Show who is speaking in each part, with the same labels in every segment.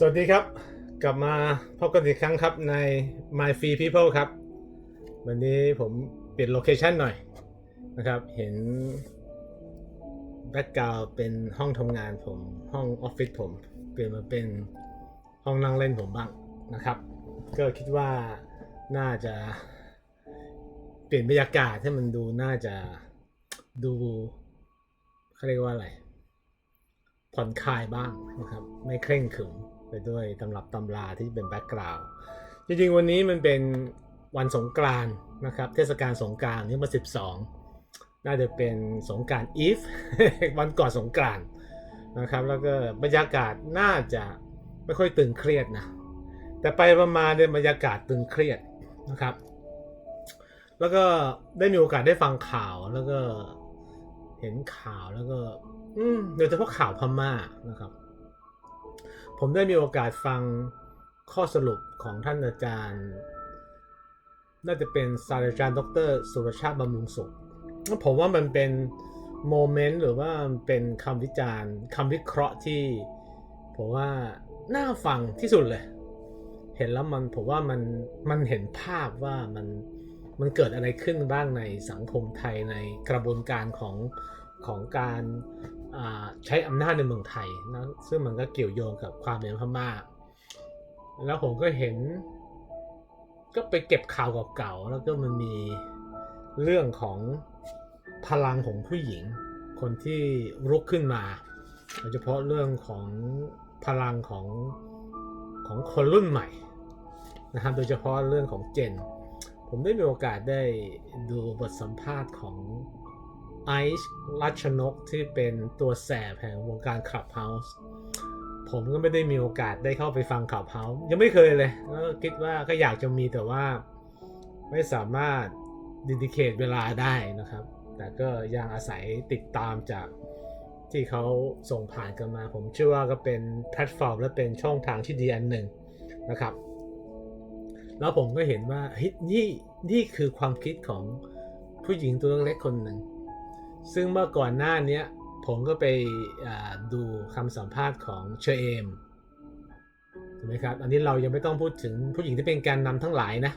Speaker 1: สวัสดีครับ กลับมาพบกันอีกครั้งครับใน My Free People ครับ วันนี้ผมเปลี่ยนโลเคชันหน่อยนะครับ เห็นแบ็กกราวเป็นห้องทำงานผมห้องออฟฟิศผม เปลี่ยนมาเป็นห้องนั่งเล่นผมบ้างนะครับ ก็คิดว่าน่าจะเปลี่ยนบรรยากาศให้มันดูน่าจะดูเขาเรียกว่าอะไรผ่อนคลายบ้างนะครับ ไม่เคร่งขรึม ไปด้วยตำรับตำราที่เป็นแบ็กกราวด์จริงๆ วันนี้มันเป็นวันสงกรานนะครับเทศกาลสงกรานนี่มา 12 น่าจะเป็นสงกรารอีฟวันก่อนสงกรานนะครับแล้วก็บรรยากาศน่าจะไม่ค่อยตึงเครียดนะแต่ไปประมาณเนี่ยบรรยากาศตึงเครียดนะครับ แล้วก็ได้มีโอกาสได้ฟังข่าวแล้วก็เห็นข่าวแล้วก็โดยเฉพาะข่าวพม่านะครับ ผมได้มีโอกาสฟังข้อสรุปของท่านอาจารย์ น่าจะเป็นศาสตราจารย์ดร สุรชาติบำรุงสุขผมว่ามันเป็นโมเมนต์หรือว่าเป็นคำวิจารณ์คำวิเคราะห์ที่ ผมว่าน่าฟังที่สุดเลย เห็นแล้วมันผมว่ามันมันเห็นภาพว่ามันมันเกิดอะไรขึ้นบ้างในสังคมไทยในกระบวนการของของการ ใช้อำนาจในเมืองไทยนะซึ่งมันก็เกี่ยวโยงกับความเป็นพม่า แล้วผมก็เห็น ก็ไปเก็บข่าวเก่าๆแล้วก็มันมีเรื่องของพลังของผู้หญิง คนที่รุกขึ้นมาโดยเฉพาะเรื่องของพลังของของคนรุ่นใหม่นะครับโดยเฉพาะเรื่องของเจน ผมได้มีโอกาสได้ดูบทสัมภาษณ์ของ ไอซ์รัชนกที่เป็นตัวแสบแห่งวงการคลับเฮาส์ผมก็ไม่ได้มีโอกาสได้เข้าไปฟังคลับเฮาส์ยังไม่เคยเลยแล้วก็คิดว่าก็อยากจะมีแต่ว่าไม่สามารถดิดิเคตเวลาได้นะครับ แต่ก็ยังอาศัยติดตามจากที่เขาส่งผ่านกันมา ผมเชื่อว่าก็เป็นแพลตฟอร์มและเป็นช่องทางที่ดีอันหนึ่งนะครับ แล้วผมก็เห็นว่าเฮ้ยนี่นี่คือความคิดของผู้หญิงตัวเล็กคนหนึ่ง ซึ่งเมื่อก่อนหน้านี้ผมก็ไปดูคำสัมภาษณ์ของเชอเอมถูกไหมครับ อันนี้เรายังไม่ต้องพูดถึงผู้หญิงที่เป็นการนำทั้งหลายนะ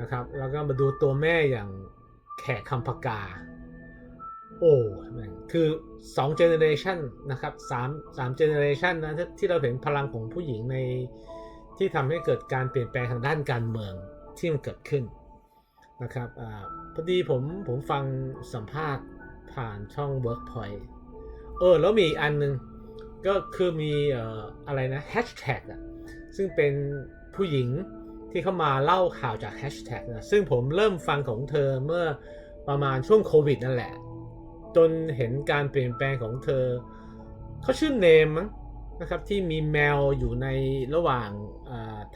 Speaker 1: นะครับ แล้วก็มาดูตัวแม่อย่างแขกคำพกา โอ้คือ2เจเนเรชันนะครับ3 3เจเนเรชันนะที่เราเห็นพลังของผู้หญิงในที่ทำให้เกิดการเปลี่ยนแปลงทางด้านการเมืองที่มันเกิดขึ้นนะครับอพอดีผมผมฟังสัมภาษณ์ ผ่านช่อง Workpoint เออ แล้วมีอีกอันหนึง ก็คือมีอออะไรนะแฮชแท็กอะซึ่งเป็นผู้หญิงที่เข้ามาเล่าข่าวจากแฮชแท็กนะซึ่งผมเริ่มฟังของเธอเมื่อประมาณช่วงโควิดนั่นแหละ จนเห็นการเปลี่ยนแปลงของเธอ เขาชื่อเนมมั้งนะครับที่มีแมวอยู่ในระหว่าง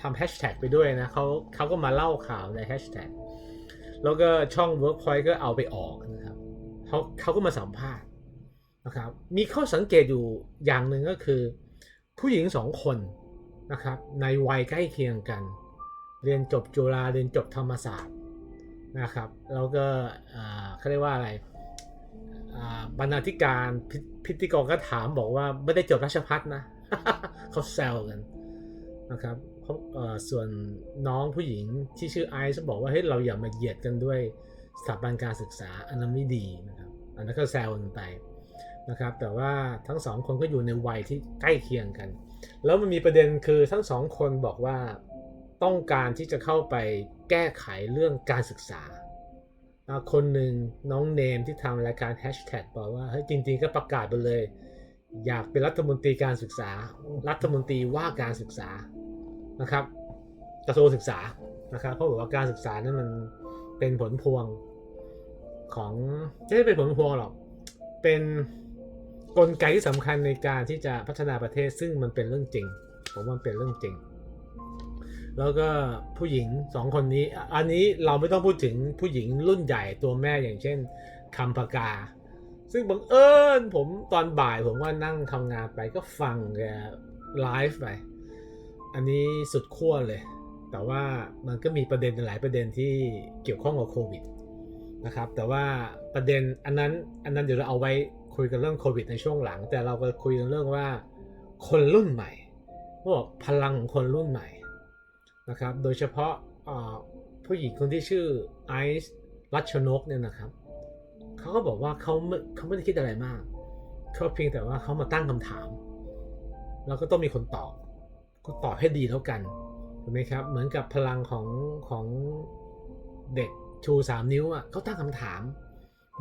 Speaker 1: ทำแฮชแท็กไปด้วยนะเขาเขาก็มาเล่าข่าวในแฮชแท็กแล้วก็ช่อง Workpoint ก็เอาไปออกนะครับ เขาเขาก็มาสัมภาษณ์นะครับ มีข้อสังเกตอยู่อย่างหนึ่งก็คือ ผู้หญิงสองคนนะครับ ในวัยใกล้เคียงกัน เรียนจบจุฬาเรียนจบธรรมศาสตร์นะครับแล้วก็เขาเรียกว่าอะไรบรรณาธิการพิพิธีกรก็ถามบอกว่าไม่ได้จบราชพัฒนะเขาแซวกันนะครับส่วนน้องผู้หญิงที่ชื่อไอซ์บอกว่าเฮ้ยเราอย่ามาเหยียดกันด้วย สถาบันการศึกษาอันนั้นไม่ดีนะครับอันนั้นก็แซวกันไปนะครับแต่ว่าทั้งสองคนก็อยู่ในวัยที่ใกล้เคียงกัน แล้วมันมีประเด็นคือทั้งสองคนบอกว่าต้องการที่จะเข้าไปแก้ไขเรื่องการศึกษา คนหนึ่งน้องเนมที่ทำรายการแฮชแท็กบอกว่าเฮ้ยจริงๆก็ประกาศไปเลย อยากเป็นรัฐมนตรีการศึกษา รัฐมนตรีว่าการศึกษานะครับกระทรวงศึกษานะครับเพราะบอกว่าการศึกษานั้นมัน เป็นผลพวงของไม่ใช่เป็นผลพวงหรอก เป็นกลไกที่สำคัญในการที่จะพัฒนาประเทศซึ่งมันเป็นเรื่องจริง ผมว่ามันเป็นเรื่องจริง แล้วก็ผู้หญิงสองคนนี้ อันนี้เราไม่ต้องพูดถึงผู้หญิงรุ่นใหญ่ตัวแม่อย่างเช่นคำปากา ซึ่งบังเอิญผมตอนบ่ายผมว่านั่งทำงานไปก็ฟังแกไลฟ์ไป อันนี้สุดขั้วเลย แต่ว่ามันก็มีประเด็นหลายประเด็นที่เกี่ยวข้องกับโควิดนะครับ แต่ว่าประเด็นอันนั้นอันนั้นเดี๋ยวเราเอาไว้คุยกันเรื่องโควิดในช่วงหลัง แต่เราก็คุยกันเรื่องว่าคนรุ่นใหม่พวกพลังของคนรุ่นใหม่นะครับ โดยเฉพาะผู้หญิงคนที่ชื่อไอซ์รัชนกเนี่ยนะครับเขาก็บอกว่าเขาไม่เขาไม่ได้คิดอะไรมากเขาเพียงแต่ว่าเขามาตั้งคำถาม แล้วก็ต้องมีคนตอบ ก็ตอบให้ดีแล้วกัน ถูกไหมครับ เหมือนกับพลังของของเด็กชูสามนิ้วอะเขาตั้งคำถาม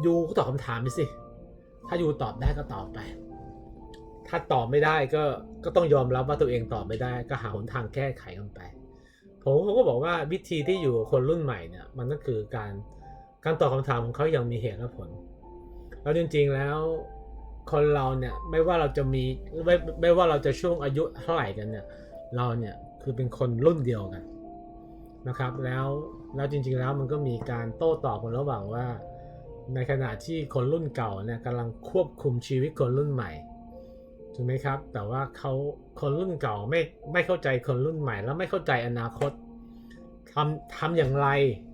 Speaker 1: ยูก็ตอบคำถามไปสิ ถ้ายูตอบได้ก็ตอบไป ถ้าตอบไม่ได้ก็ก็ต้องยอมรับว่าตัวเองตอบไม่ได้ ก็หาหนทางแก้ไขกันไป ผมเขาก็บอกว่าวิธีที่อยู่คนรุ่นใหม่เนี่ยมันก็คือการการตอบคำถามของเขาอย่างมีเหตุและผล แล้วจริงๆแล้วคนเราเนี่ยไม่ว่าเราจะมีไม่ไม่ว่าเราจะช่วงอายุเท่าไหร่กันเนี่ยเราเนี่ย คือเป็นคนรุ่นเดียวกันนะครับ แล้วแล้วจริง ๆ แล้วมันก็มีการโต้ตอบกันระหว่างว่า ในขณะที่คนรุ่นเก่าเนี่ยกำลังควบคุมชีวิตคนรุ่นใหม่ถูกไหมครับ แต่ว่าเขาคนรุ่นเก่าไม่ไม่เข้าใจคนรุ่นใหม่ แล้วไม่เข้าใจอนาคตทำทำอย่างไร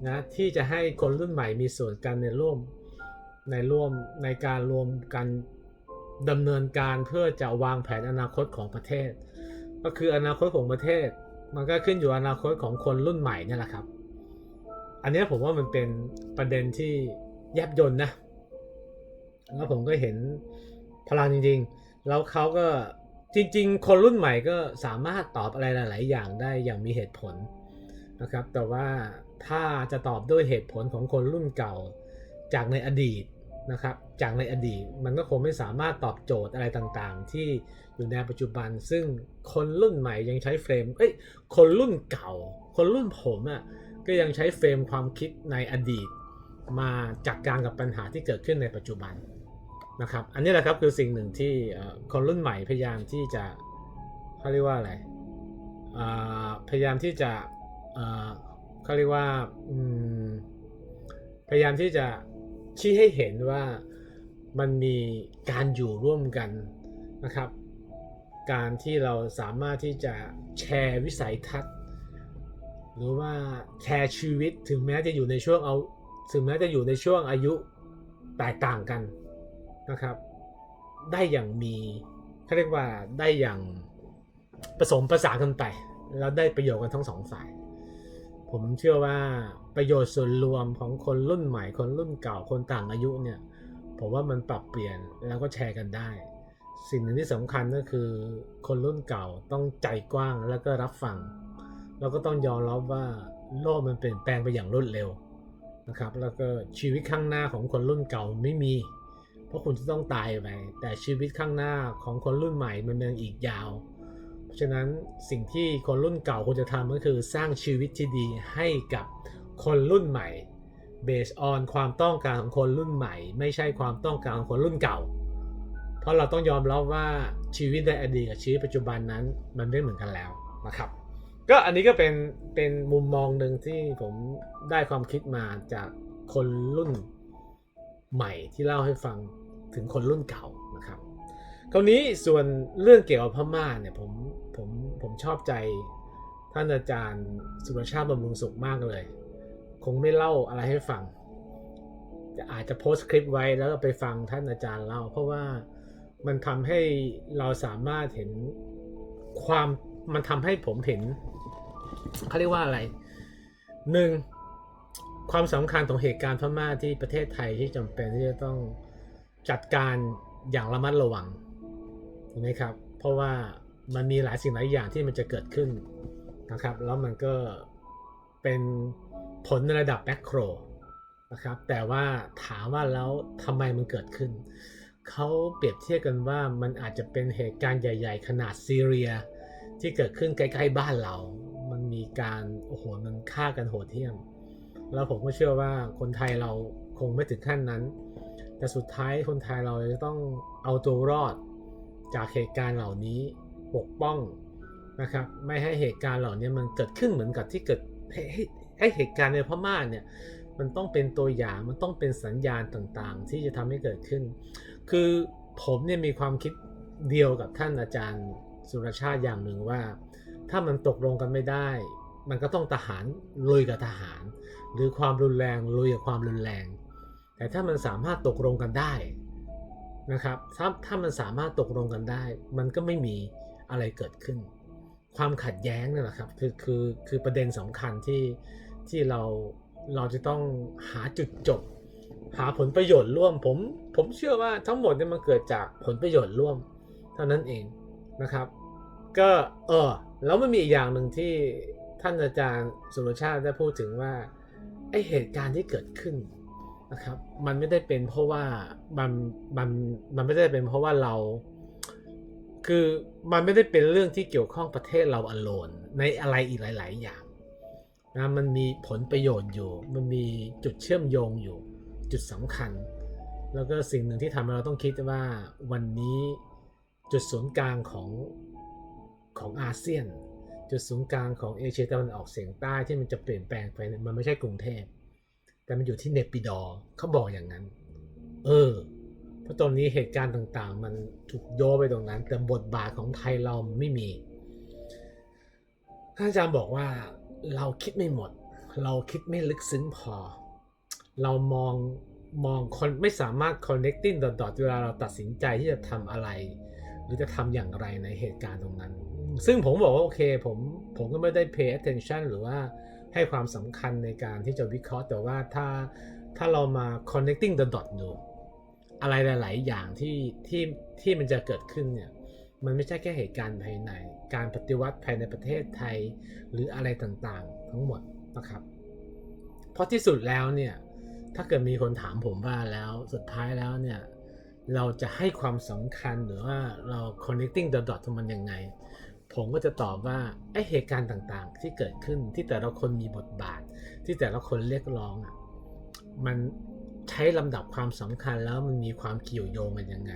Speaker 1: นะที่จะให้คนรุ่นใหม่มีส่วนกันในร่วมในร่วมในการรวมกันดำเนินการเพื่อจะวางแผนอนาคตของประเทศ ก็คืออนาคตของประเทศ มันก็ขึ้นอยู่อนาคตของคนรุ่นใหม่นี่แหละครับ อันนี้ผมว่ามันเป็นประเด็นที่แยบยนนะ แล้วผมก็เห็นพลังจริง ๆ แล้วเขาก็จริง ๆ คนรุ่นใหม่ก็สามารถตอบอะไรหลาย ๆ อย่างได้อย่างมีเหตุผลนะครับ แต่ว่าถ้าจะตอบด้วยเหตุผลของคนรุ่นเก่าจากในอดีต นะครับจากในอดีตมันก็คงไม่สามารถตอบโจทย์อะไรต่างๆ ที่อยู่ในปัจจุบัน ซึ่งคนรุ่นใหม่ยังใช้เฟรมเอ้ยคนรุ่นเก่า คนรุ่นผมอะ่ะก็ยังใช้เฟรมความคิดในอดีต มาจัดการกับปัญหาที่เกิดขึ้นในปัจจุบันนะครับอันนี้แหละครับคือสิ่งหนึ่งที่คนรุ่นใหม่พยายามที่จะเขาเรียกว่าอะไรพยายามที่จะเขาเรียกว่าพยายามที่จะ ชี้ให้เห็นว่ามันมีการอยู่ร่วมกันนะครับ การที่เราสามารถที่จะแชร์วิสัยทัศน์ หรือว่าแชร์ชีวิตถึงแม้จะอยู่ในช่วงเอาถึงแม้จะอยู่ในช่วงอายุแตกต่างกันนะครับ ได้อย่างมีเขาเรียกว่าได้อย่างผสมประสานกันไป แล้วได้ประโยชน์กันทั้งสองฝ่าย ผมเชื่อว่าประโยชน์ส่วนรวมของคนรุ่นใหม่ คนรุ่นเก่าคนต่างอายุเนี่ยผมว่ามันปรับเปลี่ยนแล้วก็แชร์กันได้ สิ่งหนึ่งที่สำคัญก็คือคนรุ่นเก่าต้องใจกว้างแล้วก็รับฟังเราก็ต้องยอมรับว่าโลกมันเปลี่ยนแปลงไปอย่างรวดเร็วนะครับ แล้วก็ชีวิตข้างหน้าของคนรุ่นเก่าไม่มี เพราะคุณจะต้องตายไปแต่ชีวิตข้างหน้าของคนรุ่นใหม่มันยังอีกยาว ฉะนั้นสิ่งที่คนรุ่นเก่าควรจะทำก็คือสร้างชีวิตที่ดีให้กับคนรุ่นใหม่ based on ความต้องการของคนรุ่นใหม่ ไม่ใช่ความต้องการของคนรุ่นเก่า เพราะเราต้องยอมรับว่าชีวิตในอดีตกับชีวิตปัจจุบันนั้นมันไม่เหมือนกันแล้วนะครับก็อันนี้ก็เป็นเป็นมุมมองหนึ่งที่ผมได้ความคิดมาจากคนรุ่นใหม่ที่เล่าให้ฟังถึงคนรุ่นเก่านะครับ คราวนี้ส่วนเรื่องเกี่ยวกับพม่าเนี่ยผมผมผมชอบใจท่านอาจารย์สุรชาติบำรุงสุขมากเลย คงไม่เล่าอะไรให้ฟัง จะอาจจะโพสต์คลิปไว้แล้วก็ไปฟังท่านอาจารย์เล่า เพราะว่ามันทำให้เราสามารถเห็นความมันทำให้ผมเห็นเขาเรียกว่าอะไรหนึ่งความสำคัญของเหตุการณ์พม่าที่ประเทศไทยที่จำเป็นที่จะต้องจัดการอย่างระมัดระวัง ถูกไหมครับ เพราะว่ามันมีหลายสิ่งหลายอย่างที่มันจะเกิดขึ้นนะครับ แล้วมันก็เป็นผลในระดับแมกโรนะครับ แต่ว่าถามว่าแล้วทำไมมันเกิดขึ้น เขาเปรียบเทียบกันว่ามันอาจจะเป็นเหตุการณ์ใหญ่ ๆ ขนาดซีเรีย ที่เกิดขึ้นใกล้ๆบ้านเรา มันมีการโอ้โหมันฆ่ากันโหดเหี้ยม แล้วผมก็เชื่อว่าคนไทยเราคงไม่ถึงขั้นนั้น แต่สุดท้ายคนไทยเราจะต้องเอาตัวรอด จากเหตุการณ์เหล่านี้ปกป้องนะครับ ไม่ให้เหตุการณ์เหล่านี้มันเกิดขึ้นเหมือนกับที่เกิดให้ให้เหตุการณ์ในพม่าเนี่ยมันต้องเป็นตัวอย่างมันต้องเป็นสัญญาณต่างๆ ที่จะทำให้เกิดขึ้น คือผมเนี่ยมีความคิดเดียวกับท่านอาจารย์สุรชาติอย่างหนึ่งว่า ถ้ามันตกลงกันไม่ได้ มันก็ต้องทหารลุยกับทหาร หรือความรุนแรงลุยกับความรุนแรง แต่ถ้ามันสามารถตกลงกันได้ นะครับถ้าถ้ามันสามารถตกลงกันได้ มันก็ไม่มีอะไรเกิดขึ้น ความขัดแย้งนั่นแหละครับคือคือคือประเด็นสำคัญที่ที่เราเราจะต้องหาจุดจบ หาผลประโยชน์ร่วมผมผมเชื่อว่าทั้งหมดเนี่ยมันเกิดจากผลประโยชน์ร่วม เท่านั้นเองนะครับ ก็เออแล้วมันมีอีกอย่างหนึ่งที่ท่านอาจารย์สุรชาติได้พูดถึงว่าไอเหตุการณ์ที่เกิดขึ้น นะครับ มันไม่ได้เป็นเพราะว่ามันมันมันไม่ได้เป็นเพราะว่าเรา คือมันไม่ได้เป็นเรื่องที่เกี่ยวข้องประเทศเราอโลนในอะไรอีกหลาย ๆ อย่างนะมันมีผลประโยชน์อยู่ มันมีจุดเชื่อมโยงอยู่ จุดสำคัญ แล้วก็สิ่งหนึ่งที่ทำให้เราต้องคิดว่าวันนี้จุดศูนย์กลางของของอาเซียน จุดศูนย์กลางของเอเชียตะวันออกเฉียงใต้ที่มันจะเปลี่ยนแปลงไปมันไม่ใช่กรุงเทพ แต่มันอยู่ที่เนปิดอร์เขาบอกอย่างนั้น เออ เพราะตอนนี้เหตุการณ์ต่างๆ มันถูกโยไปตรงนั้น แต่บทบาทของไทยเราไม่มีท่านอาจารย์บอกว่าเราคิดไม่หมด เราคิดไม่ลึกซึ้งพอ เรามองมองคนไม่สามารถ connecting the dot เวลาเราตัดสินใจที่จะทำอะไร หรือจะทำอย่างไรในเหตุการณ์ตรงนั้น ซึ่งผมบอกว่าโอเคผมผมก็ไม่ได้ pay attention หรือว่า ให้ความสำคัญในการที่จะวิเคราะห์ แต่ว่าถ้าถ้าเรามา connecting the dot ดูอะไรหลาย ๆ อย่างที่ที่ที่มันจะเกิดขึ้นเนี่ยมันไม่ใช่แค่เหตุการณ์ภายใน การปฏิวัติภายในประเทศไทยหรืออะไรต่างๆ ทั้งหมดนะครับ เพราะที่สุดแล้วเนี่ยถ้าเกิดมีคนถามผมว่าแล้วสุดท้ายแล้วเนี่ยเราจะให้ความสำคัญหรือว่าเรา connecting the dot มันยังไง ผมก็จะตอบว่าไอเหตุการณ์ต่างๆ ที่เกิดขึ้นที่แต่ละคนมีบทบาท ที่แต่ละคนเรียกร้องอะมันใช้ลำดับความสำคัญแล้วมันมีความเกี่ยวโยงกันยังไง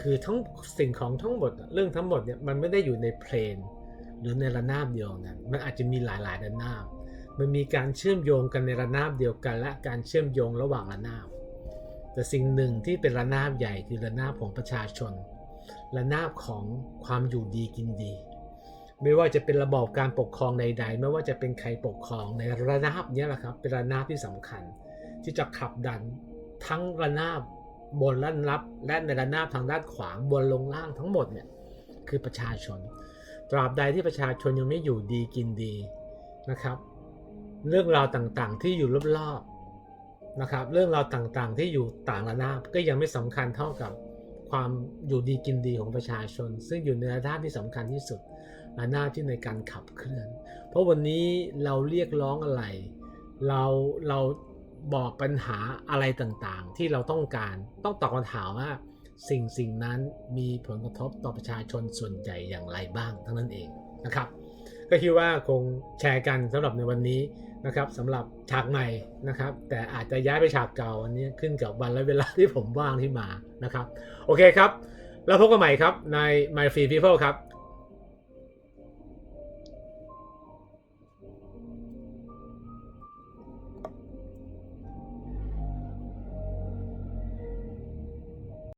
Speaker 1: คือทั้งสิ่งของทั้งหมดเรื่องทั้งหมดเนี่ยมันไม่ได้อยู่ในเพลนหรือในระนาบเดียวกันมันอาจจะมีหลายๆระนาบ มันมีการเชื่อมโยงกันในระนาบเดียวกัน และการเชื่อมโยงระหว่างระนาบ แต่สิ่งหนึ่งที่เป็นระนาบใหญ่คือระนาบของประชาชน ระนาบของความอยู่ดีกินดี ไม่ว่าจะเป็นระบอบการปกครองใด ๆ ไม่ว่าจะเป็นใครปกครองในระนาบนี้แหละครับ เป็นระนาบที่สำคัญ ที่จะขับดันทั้งระนาบบนและรับ และในระนาบทางด้านขวางบนลงล่างทั้งหมดเนี่ยคือประชาชน ตราบใดที่ประชาชนยังไม่อยู่ดีกินดีนะครับ เรื่องราวต่างๆที่อยู่รอบๆนะครับ เรื่องราวต่างๆที่อยู่ต่างระนาบก็ยังไม่สำคัญเท่ากับความอยู่ดีกินดีของประชาชน ซึ่งอยู่ในระนาบที่สำคัญที่สุด ระหน้าที่ในการขับเคลื่อน เพราะวันนี้เราเรียกร้องอะไร เราเราบอกปัญหาอะไรต่างๆ ที่เราต้องการต้องตอบคำถามว่าสิ่งสิ่งนั้นมีผลกระทบต่อประชาชนส่วนใหญ่อย่างไรบ้างทั้งนั้นเองนะครับ ก็คิดว่าคงแชร์กันสำหรับในวันนี้นะครับสำหรับฉากใหม่นะครับ แต่อาจจะย้ายไปฉากเก่าอันนี้ขึ้นกับวันและเวลาที่ผมว่างที่มานะครับ โอเคครับ แล้วพบกันใหม่ครับใน My Free People ครับ